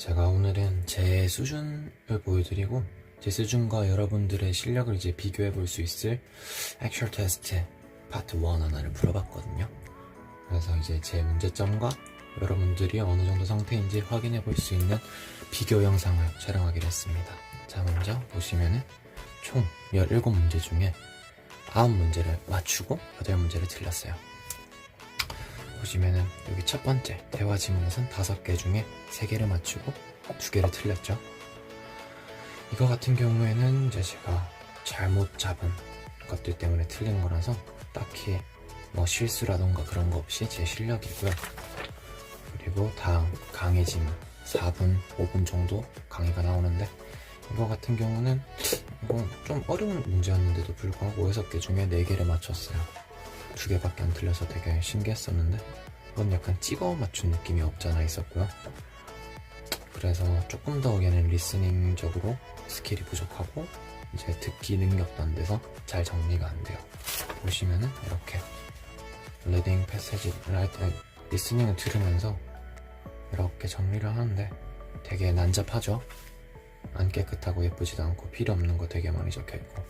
제가 오늘은 제 수준을 보여드리고 제 수준과 여러분들의 실력을 이제 비교해 볼 수 있을 액츄얼 테스트 파트 1 하나를 풀어봤거든요. 그래서 이제 제 문제점과 여러분들이 어느 정도 상태인지 확인해 볼 수 있는 비교 영상을 촬영하기로 했습니다. 자, 먼저 보시면은 총 17문제 중에 9문제를 맞추고 8문제를 틀렸어요. 보시면은 여기 첫 번째 대화 지문에선 5개 중에 3개를 맞추고 2개를 틀렸죠. 이거 같은 경우에는 이제 제가 잘못 잡은 것들 때문에 틀린 거라서 딱히 뭐 실수라던가 그런 거 없이 제 실력이고요. 그리고 다음 강의 지문 4분, 5분 정도 강의가 나오는데 이거 같은 경우는 이거 좀 어려운 문제였는데도 불구하고 6개 중에 4개를 맞췄어요. 두 개밖에 안 틀려서 되게 신기했었는데 이건 약간 찍어 맞춘 느낌이 없잖아 있었고요. 그래서 조금 더 얘는 리스닝적으로 스킬이 부족하고 이제 듣기 능력도 안 돼서 잘 정리가 안 돼요. 보시면은 이렇게 리딩 패세지 라이트 리스닝을 들으면서 이렇게 정리를 하는데 되게 난잡하죠. 안 깨끗하고 예쁘지도 않고 필요 없는 거 되게 많이 적혀 있고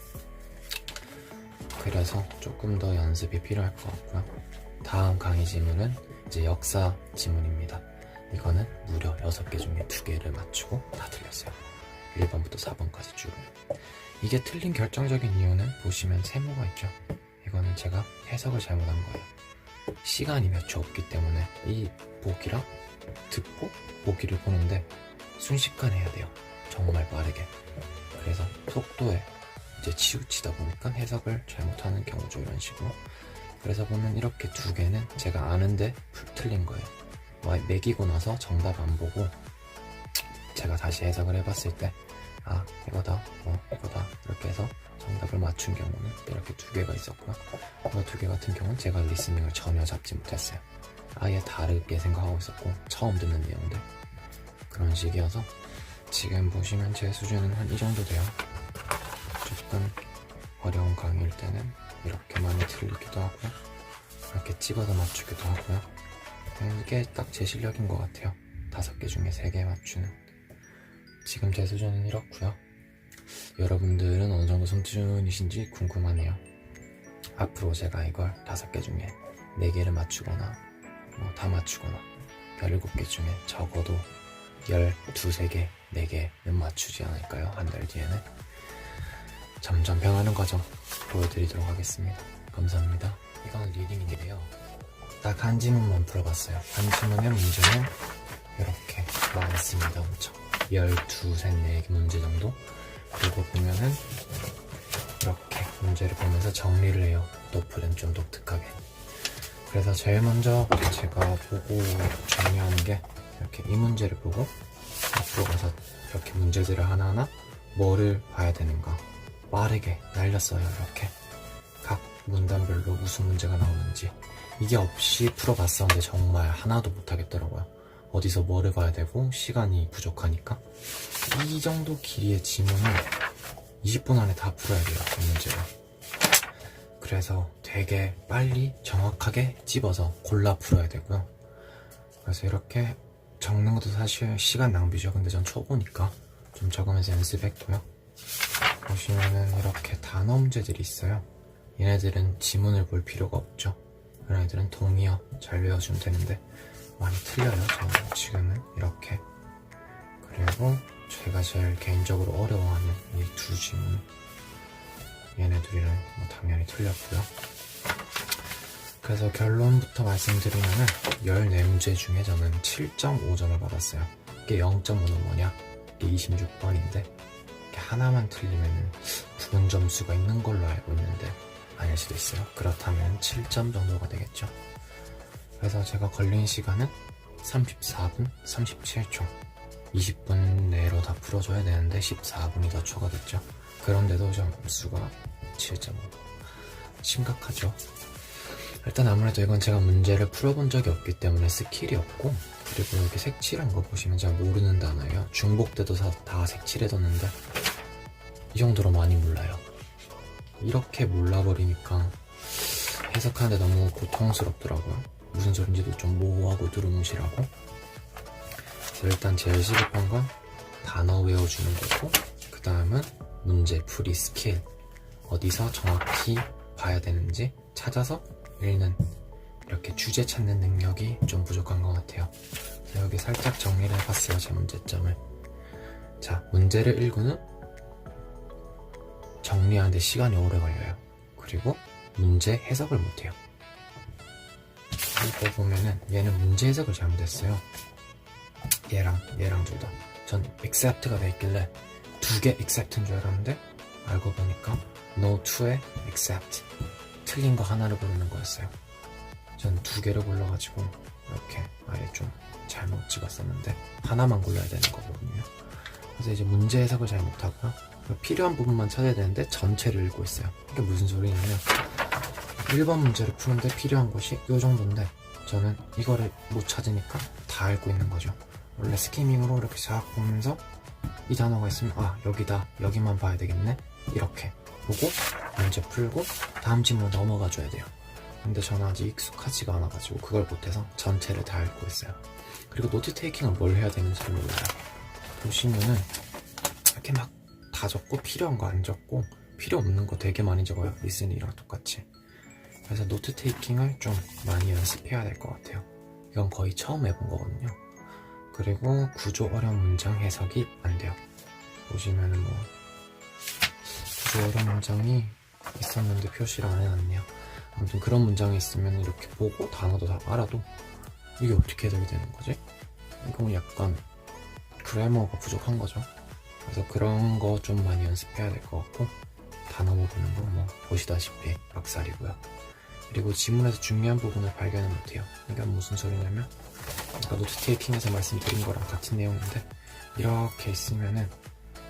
그래서 조금 더 연습이 필요할 것 같고요. 다음 강의 지문은 이제 역사 지문입니다. 이거는 무려 6개 중에 2개를 맞추고 다 틀렸어요. 1번부터 4번까지 쭉. 이게 틀린 결정적인 이유는 보시면 세모가 있죠. 이거는 제가 해석을 잘못한 거예요. 시간이 몇 초 없기 때문에 이 보기랑 듣고 보기를 보는데 순식간에 해야 돼요. 정말 빠르게. 그래서 속도에 이제 치우치다 보니까 해석을 잘못하는 경우죠 이런 식으로. 그래서 보면 이렇게 두 개는 제가 아는데 풀 틀린 거예요. 와, 매기고 나서 정답 안 보고 제가 다시 해석을 해봤을 때 아 이거다 어 이거다 이렇게 해서 정답을 맞춘 경우는 이렇게 두 개가 있었고요. 이거 두개 같은 경우는 제가 리스닝을 전혀 잡지 못했어요. 아예 다르게 생각하고 있었고 처음 듣는 내용들. 그런 식이어서 지금 보시면 제 수준은 한 이 정도 돼요 조금 어려운 강의일 때는 이렇게 많이 틀리기도 하고요. 이렇게 찍어서 맞추기도 하고요. 음, 이게 딱 제 실력인 것 같아요. 다섯 개 중에 세 개 맞추는. 지금 제 수준은 이렇고요. 여러분들은 어느 정도 수준이신지 궁금하네요. 앞으로 제가 이걸 다섯 개 중에 네 개를 맞추거나 뭐 다 맞추거나 17개 중에 적어도 12, 3개, 4개는 맞추지 않을까요? 한 달 뒤에는. 점점 변하는 과정 보여드리도록 하겠습니다. 감사합니다. 이건 리딩인데요. 딱 한 지문만 풀어봤어요. 한 지문의 문제는 이렇게 많습니다. 엄청. 12, 3, 4개 문제 정도. 그리고 보면은 이렇게 문제를 보면서 정리를 해요. 노플은 좀 독특하게. 그래서 제일 먼저 제가 보고 정리하는 게 이렇게 이 문제를 보고 앞으로 가서 이렇게 문제들을 하나하나 뭐를 봐야 되는가 빠르게 날렸어요 이렇게. 각 문단별로 무슨 문제가 나오는지. 이게 없이 풀어봤었는데 정말 하나도 못하겠더라고요. 어디서 뭐를 봐야 되고 시간이 부족하니까. 이 정도 길이의 지문을 20분 안에 다 풀어야 돼요 이 문제를. 그래서 되게 빨리 정확하게 집어서 골라 풀어야 되고요. 그래서 이렇게 적는 것도 사실 시간 낭비죠. 근데 전 초보니까 좀 적으면서 연습했고요 보시면은 이렇게 단어 문제들이 있어요. 얘네들은 지문을 볼 필요가 없죠. 이런 애들은 동의어 잘 외워주면 되는데 많이 틀려요. 저는 지금은 이렇게 그리고 제가 제일 개인적으로 어려워하는 이 두 지문 얘네들이는 뭐 당연히 틀렸고요. 그래서 결론부터 말씀드리면은 14문제 중에 저는 7.5점을 받았어요. 이게 0.5는 뭐냐? 이게 26번인데 하나만 틀리면 부분 점수가 있는 걸로 알고 있는데 아닐 수도 있어요. 그렇다면 7점 정도가 되겠죠. 그래서 제가 걸린 시간은 34분 37초. 20분 내로 다 풀어줘야 되는데 14분이 더 초과됐죠. 그런데도 점수가 7.5. 심각하죠. 일단 아무래도 이건 제가 문제를 풀어본 적이 없기 때문에 스킬이 없고 그리고 이렇게 색칠한 거 보시면 제가 모르는 단어예요. 중복 때도 다, 다 색칠해뒀는데 이 정도로 많이 몰라요. 이렇게 몰라버리니까 해석하는데 너무 고통스럽더라고요. 무슨 소린지도 좀 모호하고 두루뭉실하고 일단 제일 시급한 건 단어 외워주는 거고 그 다음은 문제 풀이 스킬 어디서 정확히 봐야 되는지 찾아서 읽는 이렇게 주제 찾는 능력이 좀 부족한 것 같아요. 자, 여기 살짝 정리를 해봤어요. 제 문제점을. 자, 문제를 읽은 후 정리하는데 시간이 오래 걸려요. 그리고 문제 해석을 못해요. 이거 보면은 얘는 문제 해석을 잘못했어요. 얘랑 얘랑 둘 다. 전 accept가 돼 있길래 두 개 accept인 줄 알았는데 알고 보니까 no to에 accept 틀린 거 하나를 고르는 거였어요. 전 두 개를 골라가지고 이렇게 아예 좀 잘못 찍었었는데 하나만 골라야 되는 거거든요. 그래서 이제 문제 해석을 잘 못하고요. 필요한 부분만 찾아야 되는데 전체를 읽고 있어요. 이게 무슨 소리냐면 1번 문제를 푸는데 필요한 것이 이 정도인데 저는 이거를 못 찾으니까 다 읽고 있는 거죠. 원래 스키밍으로 이렇게 쫙 보면서 이 단어가 있으면 아 여기다 여기만 봐야 되겠네 이렇게 보고 문제 풀고 다음 질문 넘어가 줘야 돼요. 근데 저는 아직 익숙하지가 않아가지고 그걸 못해서 전체를 다 읽고 있어요. 그리고 노트 테이킹을 뭘 해야 되는지를 몰라요. 보시면은 이렇게 막 다 적고 필요한 거 안 적고 필요 없는 거 되게 많이 적어요. 리스닝이랑 똑같이. 그래서 노트 테이킹을 좀 많이 연습해야 될 것 같아요. 이건 거의 처음 해본 거거든요. 그리고 구조 어려운 문장 해석이 안 돼요. 보시면은 뭐 구조 어려운 문장이 있었는데 표시를 안 해놨네요. 아무튼 그런 문장이 있으면 이렇게 보고 단어도 다 알아도 이게 어떻게 해석이 되는 거지? 이건 약간 그래머가 부족한 거죠. 그래서 그런 거 좀 많이 연습해야 될 것 같고 단어 부분은 뭐 보시다시피 박살이고요. 그리고 지문에서 중요한 부분을 발견을 못해요. 이게 무슨 소리냐면 아까 노트 테이킹에서 말씀드린 거랑 같은 내용인데 이렇게 있으면은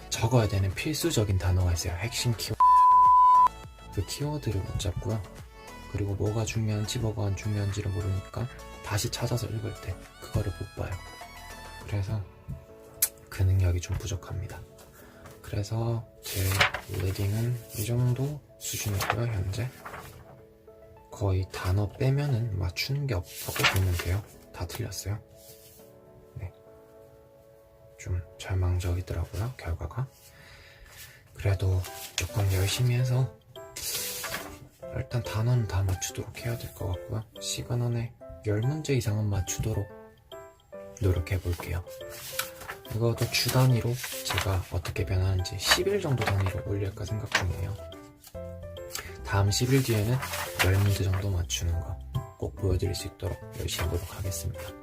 적어야 되는 필수적인 단어가 있어요. 핵심 키워드. 그 키워드를 못 잡고요. 그리고 뭐가 중요한지 뭐가 안 중요한지를 모르니까 다시 찾아서 읽을 때 그거를 못 봐요. 그래서 그 능력이 좀 부족합니다. 그래서 제 리딩은 이 정도 수준이고요, 현재. 거의 단어 빼면은 맞추는 게 없다고 보면 돼요. 다 틀렸어요. 네. 좀 절망적이더라고요, 결과가. 그래도 조금 열심히 해서 일단 단어는 다 맞추도록 해야 될 것 같고요. 시간 안에 10문제 이상은 맞추도록 노력해 볼게요. 이것도 주 단위로 제가 어떻게 변하는지 10일 정도 단위로 올릴까 생각 중이에요. 다음 10일 뒤에는 10문제 정도 맞추는 거 꼭 보여드릴 수 있도록 열심히 노력하겠습니다.